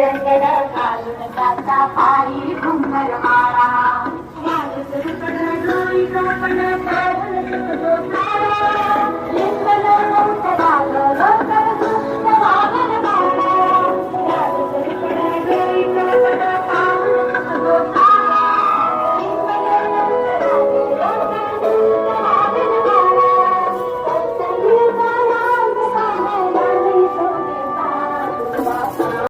रंगड घालून त्याचा पायी मारा.